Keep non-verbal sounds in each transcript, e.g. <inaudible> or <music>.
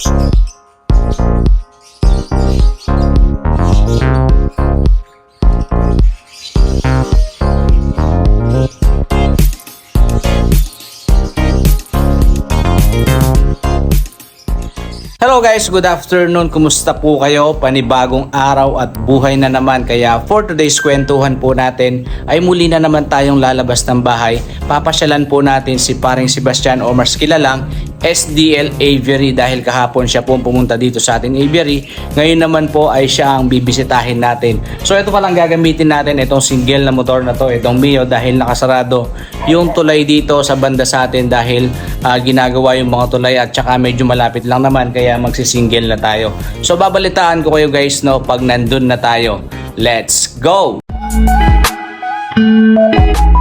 Hello guys, good afternoon. Kumusta po kayo? Panibagong araw at buhay na naman. Kaya for today's kwentuhan po natin ay muli na naman tayong lalabas ng bahay. Papasyalan po natin si paring Sebastian o mas kilalang SDL Aviary dahil kahapon siya po pumunta dito sa ating aviary. Ngayon naman po ay siya ang bibisitahin natin. So ito palang gagamitin natin itong single na motor na to, itong Mio dahil nakasarado yung tulay dito sa banda sa atin dahil ah, ginagawa yung mga tulay at saka medyo malapit lang naman kaya magsisingle na tayo. So babalitaan ko kayo guys no pag nandun na tayo. Let's go! So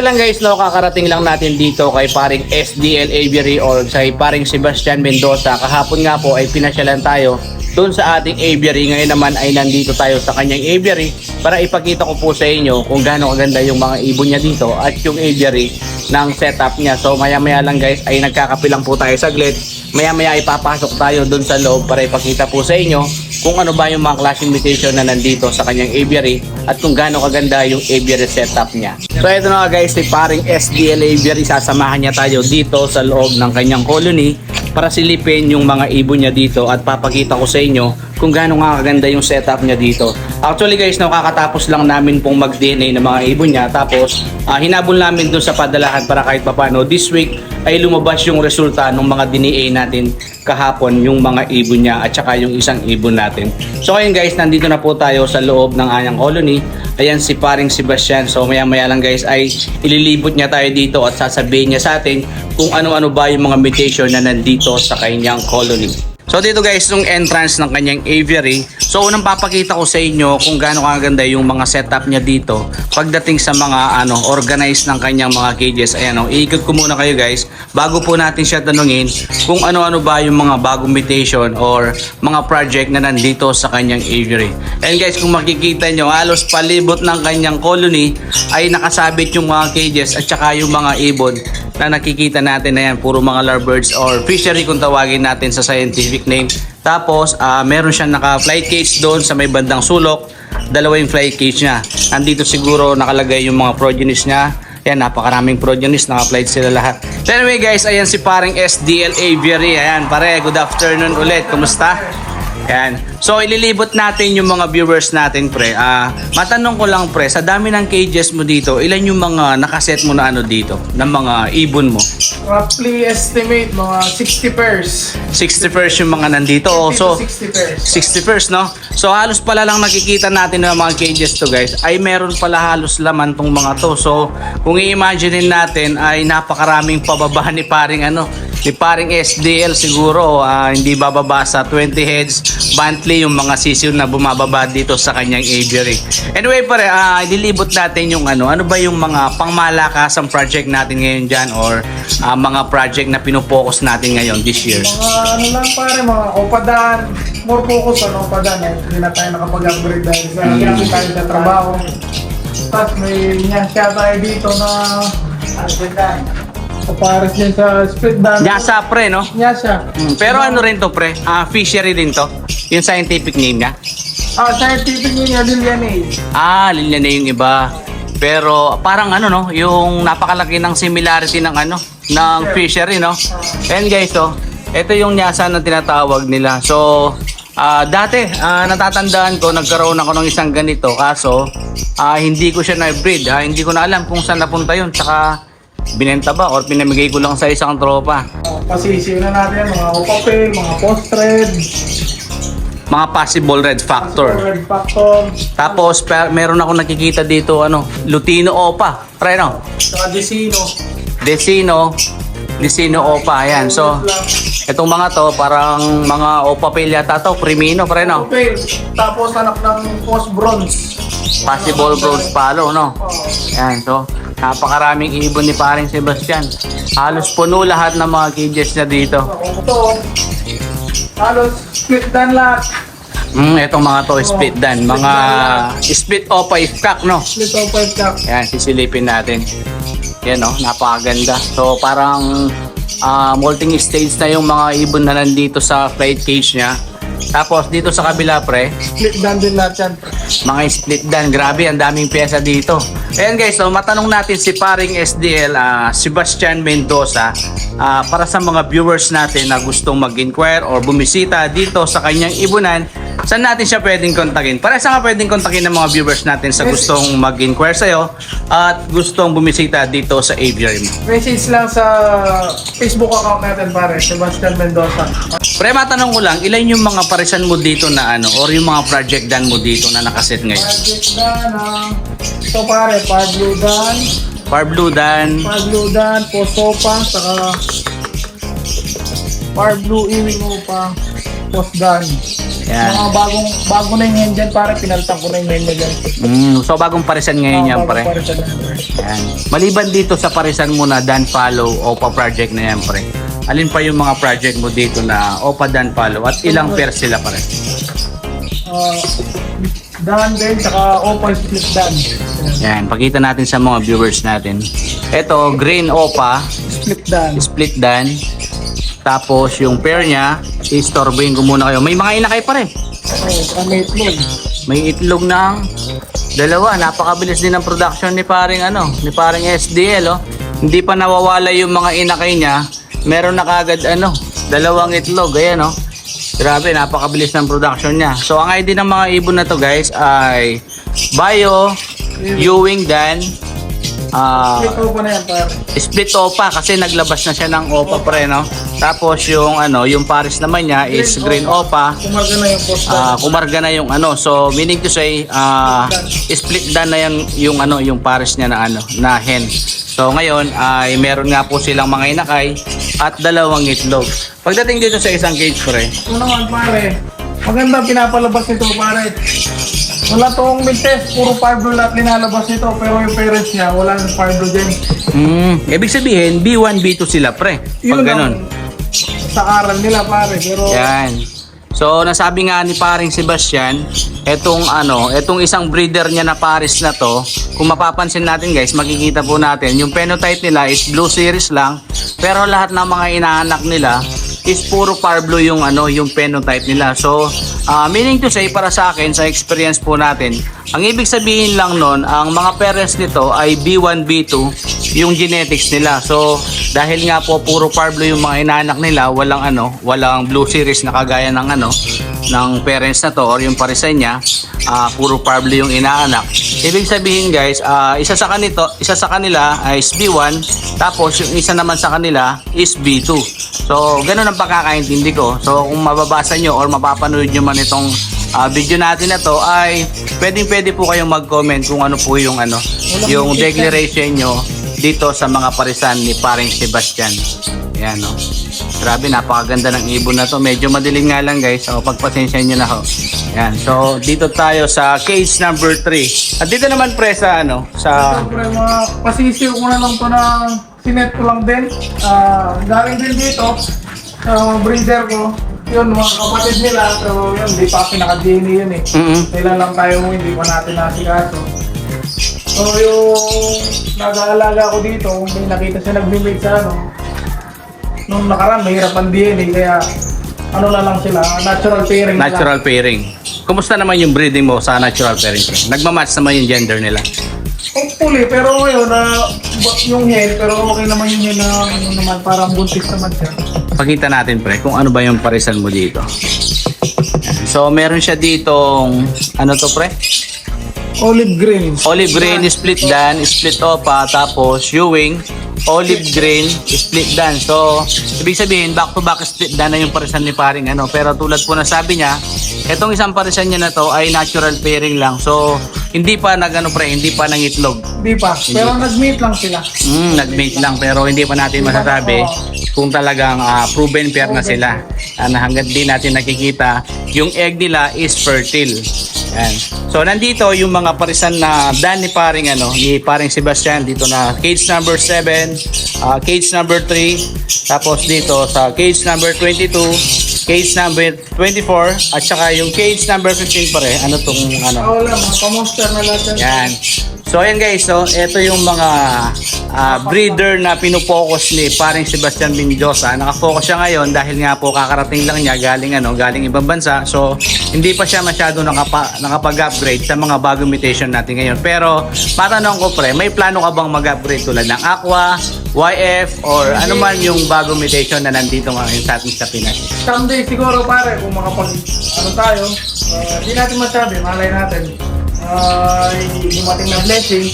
yun lang guys, no, kakarating lang natin dito kay paring SDL Aviary or sa paring Sebastian Mendoza. Kahapon nga po ay pinasyalan tayo doon sa ating aviary. Ngayon naman ay nandito tayo sa kanyang aviary para ipakita ko po sa inyo kung gaano kaganda yung mga ibon niya dito at yung aviary ng setup niya. So maya maya lang guys ay nagkakapilang po tayo saglit. Maya maya ipapasok tayo doon sa loob para ipakita po sa inyo kung ano ba yung mga class invitation na nandito sa kanyang aviary at kung gaano kaganda yung aviary setup niya. So ito na guys, si paring SDL aviary sasamahan niya tayo dito sa loob ng kanyang colony para silipin yung mga ibon niya dito at papakita ko sa inyo kung gaano nga kaganda yung setup niya dito. Actually guys, no, kakatapos lang namin pong mag-DNA ng mga ibon niya tapos ah, hinabol namin dun sa padalahan para kahit papano this week ay lumabas yung resulta ng mga DNA natin kahapon yung mga ibon niya at saka yung isang ibon natin. So ayun guys, nandito na po tayo sa loob ng anyang colony. Ayan si paring Sebastian. So maya maya lang guys ay ililibot niya tayo dito at sasabihin niya sa atin kung ano-ano ba yung mga mutation na nandito sa kanyang colony. So dito guys, yung entrance ng kanyang aviary. So unang papakita ko sa inyo kung gaano kaganda yung mga setup niya dito pagdating sa mga ano organized ng kanyang mga cages. Ayan oh, iikot ko muna kayo guys bago po natin siya tanungin kung ano-ano ba yung mga bagong mutation or mga project na nandito sa kanyang aviary. And guys, kung makikita nyo, halos palibot ng kanyang colony ay nakasabit yung mga cages at saka yung mga ibon na nakikita natin na yan, puro mga lovebirds or fishery kung tawagin natin sa scientific name. Tapos, ah, meron siyang naka-flight cage doon sa may bandang sulok. Dalawa yung flight cage niya. Andito siguro nakalagay yung mga progenies niya. Ayan, napakaraming progenies, naka-flight sila lahat. So anyway guys, ayan si paring SDL Aviary. Ayan, pare, good afternoon ulit. Kumusta? Ayan. So, ililibot natin yung mga viewers natin, pre. Ah, matanong ko lang, pre, sa dami ng cages mo dito, ilan yung mga nakaset mo na ano dito, ng mga ibon mo? Roughly estimate mga 60 pairs. 60 first yung mga nandito. Oh, 50 so, to 60 pairs. 60 first, no? So, halos pala lang nakikita natin ng mga cages to, guys, ay meron pala halos laman tong mga to. So, kung i-imagine natin, ay napakaraming pababa <laughs> ni paring ano, ni paring SDL siguro, ah, hindi bababa sa 20 heads monthly yung mga sisiw na bumababa dito sa kanyang aviary. Anyway, pare, ah, ililibot natin yung ano, ano ba yung mga pangmalakasang project natin ngayon dyan or ah, mga project na pinopokus natin ngayon this year. Mga ano lang pare, mga opadan. More focus on opadan. Eh. Hindi na tayo nakapag-upgrade dahil sa Mm. mm. tayo sa trabaho. Tapos may nyasya tayo dito na sa pares din sa split dan. Nyasa pre, no? Nyasya. Mm, Pero ano rin to pre? Ah, fishery din to. Yung scientific name niya. Ah, scientific yun yung Lilianase. Ah, linya na yung iba. Pero parang ano no, yung napakalaki ng similarity ng ano, ng fishery no. And guys, oh, ito yung nyasa na tinatawag nila. So, ah dati, ah, natatandaan ko, nagkaroon ako ng isang ganito. Kaso, ah, hindi ko siya na-breed. Ah, hindi ko na alam kung saan napunta yun. Tsaka, binenta ba or pinamigay ko lang sa isang tropa. Pasisiw na natin mga opapel, mga post-red, Mga possible red factor. red factor, Tapos per, meron ako nakikita dito ano, Lutino Opa. Pre no? saka Desino. Decino, Decino Opa. Ayan. So, itong mga to parang mga Opa Pale yata to, Primino pre no? Opel. Tapos anak ng post bronze. Possible bronze palo no? Ayan. So, napakaraming ibon ni paring Sebastian. Halos puno lahat ng mga cages niya dito. Ito, halos split dan lahat. Mm, etong mga to, split dan. Mga split opa if cock, no? Split o 5 cup. Ayan, sisilipin natin. Yan, no? Napakaganda. So, parang ah molting stage na yung mga ibon na nandito sa flight cage niya. Tapos, dito sa kabila, pre, Split down din lahat yan. mga split dan. Grabe, ang daming pyesa dito. Ayan guys, so matanong natin si paring SDL, ah, Sebastian Mendoza, ah, para sa mga viewers natin na gustong mag-inquire or bumisita dito sa kanyang ibunan, saan natin siya pwedeng kontakin? Para saan ka pwedeng kontakin ng mga viewers natin sa gustong mag-inquire sa'yo at gustong bumisita dito sa aviary mo? Message lang sa Facebook account natin pare, Sebastian Mendoza. Pre, matanong ko lang, ilan yung mga parisan mo dito na ano, or yung mga project dan mo dito na nakaset ngayon? Project Dan, ah, ito pare, Pablo Dan, Par Blue Dan, Pablo Dan, Posopa, saka Pablo Iwing Upa, Post Dan. Yan. Mga bagong, bago na yung hen dyan pare, pinaltan ko na yung menu dyan. Mm, so bagong parisan ngayon yan, Mga pre. bago pare sa Dan. Yan. Maliban dito sa parisan mo na Dan Follow OPA project na yan, pre. Alin pa yung mga project mo dito na OPA Dan Follow at ilang pairs sila, pre? Ah, Dan din, saka Opa Split Dan. Yan, pakita natin sa mga viewers natin. Ito, green OPA, Split Dan. split Dan. Tapos yung pair niya, istorbohin ko muna kayo. May mga inakay pa rin. Oh, kami itlog. May itlog ng dalawa. Napakabilis din ng production ni paring ano, ni paring SDL oh. Hindi pa nawawala yung mga inakay niya. Meron na kagad ano, dalawang itlog. Ayan oh. Grabe, napakabilis ng production niya. So ang ID ng mga ibon na to guys ay Bio, Ewing Dan, ah, Split Opa na yan pare. split opa kasi naglabas na siya ng opa pre no. Tapos yung ano, yung pares naman niya is green opa. Kumaga na yung Post. Ah, kumarga na yung ano. So meaning to say, ah split dan na yung yung ano, yung pares niya na ano, na hen. So ngayon ay meron nga po silang mga inakay at dalawang itlog. Pagdating dito sa isang cage pre, Ito naman pare, maganda pinapalabas nito pare. Wala tong mid-test, puro Pablo lahat linalabas nito. Pero yung parents niya, wala nang Pablo dyan. hmm, ibig sabihin B1, B2 sila pre. Pag ganun. ang sa aral nila pare. Pero Yan. So nasabi nga ni paring Sebastian, etong ano, etong isang breeder niya na Paris na to, kung mapapansin natin guys, makikita po natin, yung phenotype nila is blue series lang, pero lahat ng mga inaanak nila is puro blue yung ano, yung phenotype nila. So, ah, meaning to say para sa akin sa experience po natin, ang ibig sabihin lang nun, ang mga parents nito ay B1, B2 yung genetics nila. So, dahil nga po puro blue yung mga inaanak nila, walang ano, walang blue series na kagaya ng ano, ng parents na to or yung parisan niya, ah, puro blue yung inaanak. Ibig sabihin guys, ah, isa sa kanito, isa sa kanila ay is B1, tapos yung isa naman sa kanila is B2. So, ganun ang pagkakaintindi ko. So, kung mababasa nyo or mapapanood nyo man itong ah, video natin na to ay pwedeng pwede po kayong mag-comment kung ano po yung ano, yung declaration nyo dito sa mga parisan ni paring Sebastian. Ayan, no? Grabe, napakaganda ng ibon na to. Medyo madilim nga lang, guys. So, pagpasensya nyo na ho. Ayan. So, dito tayo sa cage number 3. At dito naman, pre, sa ano, sa... Siyempre, mga pasisiw ko na lang to na sinet ko lang din. Ah, galing din dito. sa mga breeder ko. Yun, mga kapatid nila. So, yun, di pa pinaka-DNA yun eh. Mm-mm. Kailan lang tayo mo, hindi pa natin nasikaso. So, yung nag-aalaga ko dito, may nakita siya nag-mimate sa ano, nung nakaraan, mahirap ang DNA, kaya ano na lang sila, natural pairing lang. Natural pairing. Kumusta naman yung breeding mo sa natural pairing? pre? Nagmamatch naman yung gender nila. Hopefully, pero ngayon na yung hen, pero okay naman yung hen na ano naman, parang buntis naman siya. Pakita natin, pre, kung ano ba yung parisan mo dito. So, meron siya ditong, ano to, pre? Olive green. Olive green, split dan, split opa, tapos Ewing, olive green, split dan. So, ibig sabihin, back to back split dan na yung parisan ni paring ano. Pero tulad po na sabi niya, itong isang parisan niya na to ay natural pairing lang. So, hindi pa nag ano pre, hindi pa nangitlog. Di pa. Pero nag-meet lang sila. Mm, nag-mate lang pero hindi pa natin masasabi kung talagang ah, proven pair na sila. Ah, na hanggat di natin nakikita, yung egg nila is fertile. Yan. So nandito yung mga parisan na dan ni paring ano, ni paring Sebastian dito na cage number 7, ah, cage number 3, tapos dito sa cage number 22, cage number 24 at saka yung cage number 15 pare. Ano tong ano? Ah, wala, mga pamonster na lahat yan. So ayan guys, so ito yung mga ah, breeder na pinofocus ni paring Sebastian Mendoza. Nakafocus siya ngayon dahil nga po kakarating lang niya galing ano, galing ibang bansa. So hindi pa siya masyado nakapa, nakapag-upgrade sa mga bagong mutation natin ngayon. Pero matanong ko pre, may plano ka bang mag-upgrade tulad ng Aqua, YF or ano man yung bagong mutation na nandito ngayon sa atin sa Pinas? Someday siguro pare, kung makapag, ano tayo, ah, di natin masabi, malay natin, ay dumating na blessing,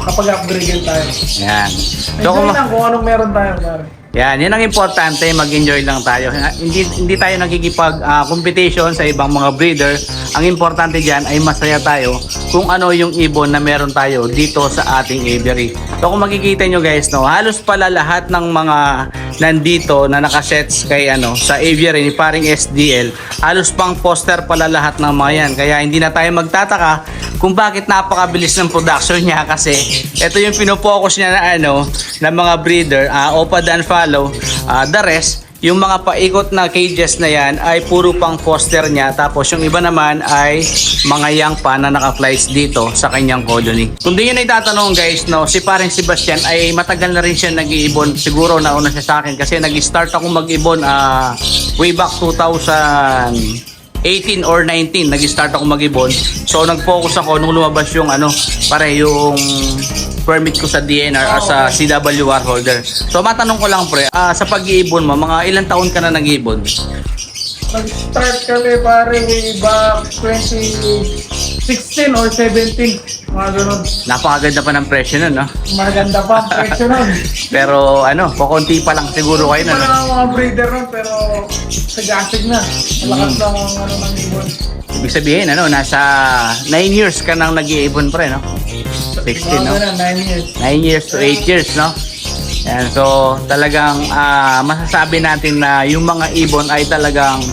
makapag-upgrade din tayo. Yan. So Enjoy kung, lang kung anong meron tayo pare. Yan, yan ang importante, mag-enjoy lang tayo. Hindi hindi tayo nagkikipag ah, competition sa ibang mga breeder. Ang importante diyan ay masaya tayo kung ano yung ibon na meron tayo dito sa ating aviary. So kung makikita nyo guys, no, halos pala lahat ng mga nandito na nakasets kay ano sa aviary ni paring SDL, halos pang poster pala lahat ng mga yan. Kaya hindi na tayo magtataka kung bakit napakabilis ng production niya kasi ito yung pinofocus niya na ano ng mga breeder, uh, opa dan follow, ah, the rest yung mga paikot na cages na yan ay puro pang poster niya tapos yung iba naman ay mga young pa na naka-flies dito sa kanyang colony. Kung di nyo na guys, no, si paring Sebastian ay matagal na rin siya nag-iibon. Siguro nauna siya sa akin kasi nag-start ako mag-ibon ah, way back 2000 18 or 19 nag-start ako mag-ibon. So nag-focus ako nung lumabas yung ano, pare yung permit ko sa DNR as a CWR holder. So matanong ko lang pre, ah, sa pag-iibon mo, mga ilang taon ka na nag-iibon? Nag-start kami pare way back 2016 or 17, mga ganun. Napakaganda pa ng presyo nun, no? Maganda pa, presyo nun. <laughs> Pero ano, kukunti pa lang siguro kayo Wala na, no? lang mga breeder nun, pero sagasig na. Malakas lang ang ano ng ibon. Ibig sabihin, ano, nasa 9 years ka nang nag-iibon pre, no? 16, no? Mga ganun, 9 years. 9 years to 8 years, no? Yan, so talagang ah, masasabi natin na yung mga ibon ay talagang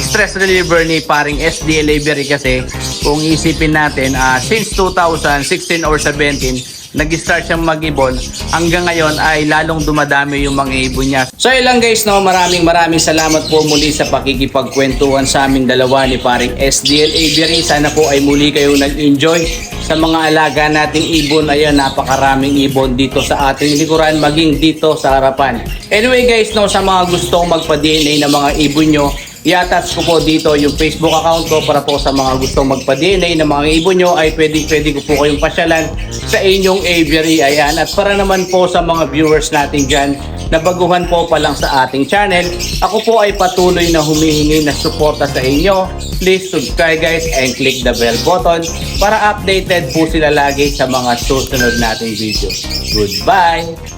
stress reliever ni paring SDL Aviary kasi kung isipin natin ah, since 2016 or 17 nag-start siyang mag-ibon hanggang ngayon ay lalong dumadami yung mga ibon niya. So ilang guys, no, maraming maraming salamat po muli sa pakikipagkwentuhan sa aming dalawa ni paring SDL Aviary. Sana po ay muli kayong nag-enjoy sa mga alaga nating ibon. Ayan, napakaraming ibon dito sa ating likuran, maging dito sa harapan. Anyway guys, no, sa mga gustong magpa-DNA ng mga ibon nyo, i-attach ko po dito yung Facebook account ko para po sa mga gustong magpa-DNA ng mga ibon nyo ay pwede, pwede ko po kayong pasyalan sa inyong aviary. Ayan. At para naman po sa mga viewers natin dyan na baguhan po pa lang sa ating channel, ako po ay patuloy na humihingi na suporta sa inyo. Please subscribe guys and click the bell button para updated po sila lagi sa mga susunod nating video. Goodbye!